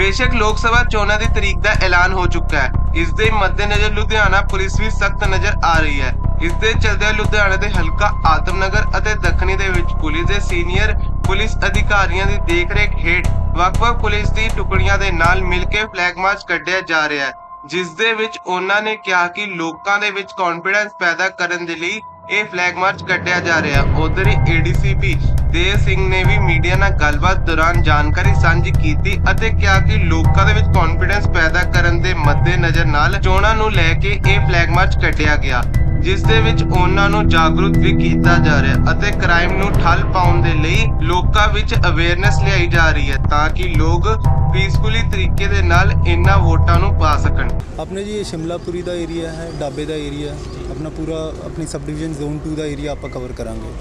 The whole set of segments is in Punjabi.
ਬੇਸ਼ੱਕ ਲੋਕ ਸਭਾ ਚੋਣਾਂ ਦੀ ਤਰੀਕ ਦਾ ਐਲਾਨ ਹੋ ਚੁੱਕਾ ਹੈ। ਇਸ ਦੇ ਮੱਦੇਨਜ਼ਰ ਲੁਧਿਆਣਾ ਪੁਲਿਸ ਵੀ ਸਖਤ ਨਜ਼ਰ ਆ ਰਹੀ ਹੈ। ਇਸ ਦੇ ਚਲਦਿਆਂ ਲੁਧਿਆਣਾ ਦੇ ਹਲਕਾ ਆਤਮਨਗਰ ਅਤੇ ਦੱਖਣੀ ਦੇ ਵਿੱਚ ਪੁਲਿਸ ਦੇ ਸੀਨੀਅਰ ਪੁਲਿਸ ਅਧਿਕਾਰੀਆਂ ਦੀ ਦੇਖਰੇਖ ਹੇਠ ਵੱਖ-ਵੱਖ ਪੁਲਿਸ ਦੀ ਟੁਕੜੀਆਂ ਦੇ ਨਾਲ ਮਿਲ ਕੇ ਫਲੈਗ ਮਾਰਚ ਕੱਢਿਆ ਜਾ ਰਿਹਾ ਹੈ। ਜਿਸ ਦੇ ਵਿੱਚ ਉਹਨਾਂ ਨੇ ਕਿਹਾ ਕਿ ਲੋਕਾਂ ਦੇ ਵਿੱਚ ਕੌਨਫੀਡੈਂਸ ਪੈਦਾ ਕਰਨ ਦੇ ਲਈ ਇਹ ਫਲੈਗ ਮਾਰਚ ਕੱਢਿਆ ਜਾ ਰਿਹਾ। ਉਧਰ ਹੀ ਏਡੀਸੀਪੀ ਦੇਵ ਸਿੰਘ ਨੇ ਵੀ ਮੀਡੀਆ ਨਾਲ ਗੱਲਬਾਤ ਦੌਰਾਨ ਜਾਣਕਾਰੀ ਸਾਂਝੀ ਕੀਤੀ ਅਤੇ ਕਿਹਾ ਕਿ ਲੋਕਾਂ ਦੇ ਵਿੱਚ ਕੌਨਫੀਡੈਂਸ ਪੈਦਾ ਕਰਨ ਦੇ ਮੱਦੇਨਜ਼ਰ ਨਾਲ ਚੋਣਾਂ ਨੂੰ ਲੈ ਕੇ ਇਹ ਫਲੈਗ ਮਾਰਚ ਕੱਢਿਆ ਗਿਆ। ਜਿਸ ਦੇ ਵਿੱਚ ਉਹਨਾਂ ਨੂੰ ਜਾਗਰੂਕ ਵੀ ਕੀਤਾ ਜਾ ਰਿਹਾ ਅਤੇ ਕ੍ਰਾਈਮ ਨੂੰ ਠੱਲ ਪਾਉਣ ਦੇ ਲਈ ਲੋਕਾਂ ਵਿੱਚ ਅਵੇਅਰਨੈਸ ਲਿਆਈ ਜਾ ਰਹੀ ਹੈ ਤਾਂ ਕਿ ਲੋਕ ਪੀਸਫੁਲੀ ਤਰੀਕੇ ਦੇ ਨਾਲ ਇਹਨਾਂ ਵੋਟਾਂ ਨੂੰ ਪਾ ਸਕਣ। ਆਪਣੇ ਜੀ ਇਹ ਸ਼ਿਮਲਾਪੁਰੀ ਦਾ ਏਰੀਆ ਹੈ ਡਾਬੇ ਦਾ ਏਰੀਆ ਆਪਣਾ ਪੂਰਾ ਆਪਣੀ ਸਬ ਡਿਵੀਜ਼ਨ ਜ਼ੋਨ 2 ਦਾ ਏਰੀਆ ਆਪਾਂ ਕਵਰ ਕਰਾਂਗੇ।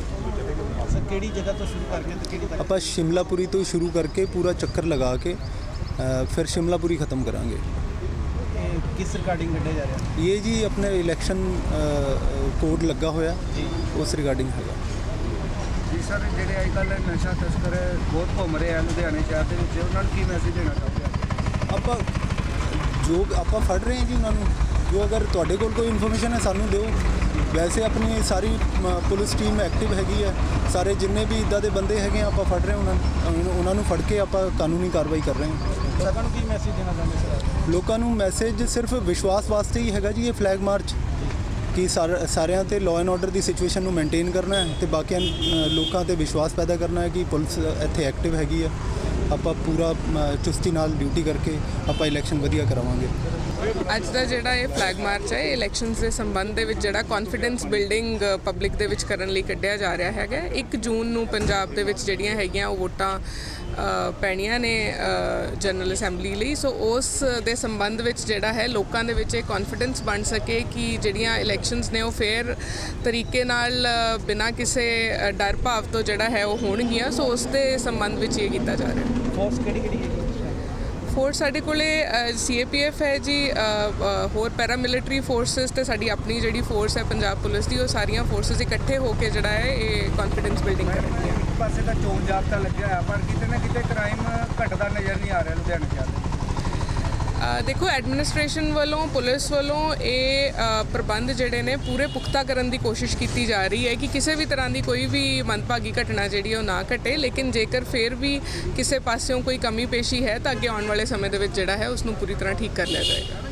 ਸਰ ਕਿਹੜੀ ਜਗ੍ਹਾ ਤੋਂ ਸ਼ੁਰੂ ਕਰਕੇ ਤੇ ਕਿਹੜੀ ਤੱਕ? ਆਪਾਂ ਸ਼ਿਮਲਾਪੁਰੀ ਤੋਂ ਸ਼ੁਰੂ ਕਰਕੇ ਪੂਰਾ ਚੱਕਰ ਲਗਾ ਕੇ ਫਿਰ ਸ਼ਿਮਲਾਪੁਰੀ ਖਤਮ ਕਰਾਂਗੇ। ਕਿਸ ਰਿਗਾਰਡਿੰਗ ਕੱਢਿਆ ਜਾ ਰਿਹਾ? ਇਹ ਜੀ ਆਪਣੇ ਇਲੈਕਸ਼ਨ ਕੋਡ ਲੱਗਾ ਹੋਇਆ। ਜੀ। ਉਸ ਰਿਗਾਰਡਿੰਗ ਹੈਗਾ। ਜੀ ਸਰ ਜਿਹੜੇ ਅੱਜ ਕੱਲ੍ਹ ਨਸ਼ਾ ਤਸਕਰ ਬਹੁਤ ਘੁੰਮ ਰਹੇ ਆ ਲੁਧਿਆਣੇ ਸ਼ਹਿਰ ਦੇ ਵਿੱਚ ਉਹਨਾਂ ਨੂੰ ਕੀ ਮੈਸੇਜ ਦੇਣਾ ਚਾਹੁੰਦੇ ਆ ਆਪਾਂ ਜੋ ਆਪਾਂ ਫੜ ਰਹੇ ਹਾਂ ਜੀ ਉਹਨਾਂ ਨੂੰ ਜੋ ਅਗਰ ਤੁਹਾਡੇ ਕੋਲ ਕੋਈ ਇਨਫੋਰਮੇਸ਼ਨ ਹੈ ਸਾਨੂੰ ਦਿਓ। ਵੈਸੇ ਆਪਣੀ ਸਾਰੀ ਪੁਲਿਸ ਟੀਮ ਐਕਟਿਵ ਹੈਗੀ ਹੈ। ਸਾਰੇ ਜਿੰਨੇ ਵੀ ਇਦਾਂ ਦੇ ਬੰਦੇ ਹੈਗੇ ਆ ਆਪਾਂ ਫੜ ਰਹੇ ਹਾਂ ਉਹਨਾਂ ਨੂੰ ਉਹਨਾਂ ਨੂੰ ਫੜ ਕੇ ਆਪਾਂ ਕਾਨੂੰਨੀ ਕਾਰਵਾਈ ਕਰ ਰਹੇ ਹਾਂ। ਲੋਕਾਂ ਨੂੰ ਕੀ ਮੈਸੇਜ ਦੇਣਾ ਚਾਹੁੰਦੇ ਸਰ? ਲੋਕਾਂ ਨੂੰ ਮੈਸੇਜ ਸਿਰਫ ਵਿਸ਼ਵਾਸ ਵਾਸਤੇ ਹੀ ਹੈਗਾ ਜੀ ਇਹ ਫਲੈਗ ਮਾਰਚ ਕਿ ਸਾਰ- ਸਾਰਿਆਂ ਤੇ ਲਾਅ ਐਂਡ ਆਰਡਰ ਦੀ ਸਿਚੁਏਸ਼ਨ ਨੂੰ ਮੇਨਟੇਨ ਕਰਨਾ ਹੈ ਤੇ ਬਾਕੀਆਂ ਲੋਕਾਂ ਤੇ ਵਿਸ਼ਵਾਸ ਪੈਦਾ ਕਰਨਾ ਹੈ ਕਿ ਪੁਲਿਸ ਇੱਥੇ ਐਕਟਿਵ ਹੈਗੀ ਹੈ ਆਪਾਂ ਪੂਰਾ ਚੁਸਤੀ ਨਾਲ ਡਿਊਟੀ ਕਰਕੇ ਆਪਾਂ ਇਲੈਕਸ਼ਨ ਵਧੀਆ ਕਰਾਵਾਂਗੇ। ਅੱਜ ਦਾ ਜਿਹੜਾ ਇਹ ਫਲੈਗ ਮਾਰਚ ਹੈ ਇਹ ਇਲੈਕਸ਼ਨਸ ਦੇ ਸੰਬੰਧ ਦੇ ਵਿੱਚ ਜਿਹੜਾ ਕੌਨਫੀਡੈਂਸ ਬਿਲਡਿੰਗ ਪਬਲਿਕ ਦੇ ਵਿੱਚ ਕਰਨ ਲਈ ਕੱਢਿਆ ਜਾ ਰਿਹਾ ਹੈਗਾ। 1 ਜੂਨ ਨੂੰ ਪੰਜਾਬ ਦੇ ਵਿੱਚ ਜਿਹੜੀਆਂ ਹੈਗੀਆਂ ਉਹ ਵੋਟਾਂ ਪੈਣੀਆਂ ਨੇ ਜਨਰਲ ਅਸੈਂਬਲੀ ਲਈ। ਸੋ ਉਸ ਦੇ ਸੰਬੰਧ ਵਿੱਚ ਜਿਹੜਾ ਹੈ ਲੋਕਾਂ ਦੇ ਵਿੱਚ ਇਹ ਕੌਨਫੀਡੈਂਸ ਬਣ ਸਕੇ ਕਿ ਜਿਹੜੀਆਂ ਇਲੈਕਸ਼ਨਸ ਨੇ ਉਹ ਫੇਅਰ ਤਰੀਕੇ ਨਾਲ ਬਿਨਾਂ ਕਿਸੇ ਡਰ ਭਾਵ ਤੋਂ ਜਿਹੜਾ ਹੈ ਉਹ ਹੋਣਗੀਆਂ। ਸੋ ਉਸ ਦੇ ਸੰਬੰਧ ਵਿੱਚ ਇਹ ਕੀਤਾ ਜਾ ਰਿਹਾ ਹੈ। ਫੋਰਸ ਕਿਹੜੀ ਕਿਹੜੀ ਹੈ? ਫੋਰਸ ਸਾਡੇ ਕੋਲੇ ਸੀਏਪੀਐਫ ਹੈ ਜੀ ਹੋਰ ਪੈਰਾਮਿਲਟਰੀ ਫੋਰਸਸ ਤੇ ਸਾਡੀ ਆਪਣੀ ਜਿਹੜੀ ਫੋਰਸ ਹੈ ਪੰਜਾਬ ਪੁਲਿਸ ਦੀ ਉਹ ਸਾਰੀਆਂ ਫੋਰਸਸ ਇਕੱਠੇ ਹੋ ਕੇ ਜਿਹੜਾ ਹੈ ਇਹ ਕੌਨਫੀਡੈਂਸ ਬਿਲਡਿੰਗ ਕਰਨਗੀਆਂ। ਇੱਕ ਪਾਸੇ ਤਾਂ ਚੋਣ ਜਾਬਤਾ ਲੱਗਿਆ ਹੋਇਆ, ਪਰ ਕਿਤੇ ਨਾ ਕਿਤੇ ਕ੍ਰਾਈਮ ਘਟਦਾ ਨਜ਼ਰ ਨਹੀਂ ਆ ਰਿਹਾ ਲੁਧਿਆਣੇ ਸ਼ਹਿਰ ਦੇਖੋ ਐਡਮਿਨਿਸਟ੍ਰੇਸ਼ਨ ਵੱਲੋਂ, ਪੁਲਿਸ ਵੱਲੋਂ ਇਹ ਪ੍ਰਬੰਧ ਜਿਹੜੇ ਨੇ ਪੂਰੇ ਪੁਖਤਾ ਕਰਨ ਦੀ ਕੋਸ਼ਿਸ਼ ਕੀਤੀ ਜਾ ਰਹੀ ਹੈ ਕਿ ਕਿਸੇ ਵੀ ਤਰ੍ਹਾਂ ਦੀ ਕੋਈ ਵੀ ਮੰਦਭਾਗੀ ਘਟਨਾ ਜਿਹੜੀ ਉਹ ਨਾ ਘਟੇ, ਲੇਕਿਨ ਜੇਕਰ ਫਿਰ ਵੀ ਕਿਸੇ ਪਾਸਿਓਂ ਕੋਈ ਕਮੀ ਪੇਸ਼ੀ ਹੈ ਤਾਂ ਅੱਗੇ ਆਉਣ ਵਾਲੇ ਸਮੇਂ ਦੇ ਵਿੱਚ ਜਿਹੜਾ ਹੈ ਉਸ ਨੂੰ ਪੂਰੀ ਤਰ੍ਹਾਂ ਠੀਕ ਕਰ ਲਿਆ ਜਾਏਗਾ।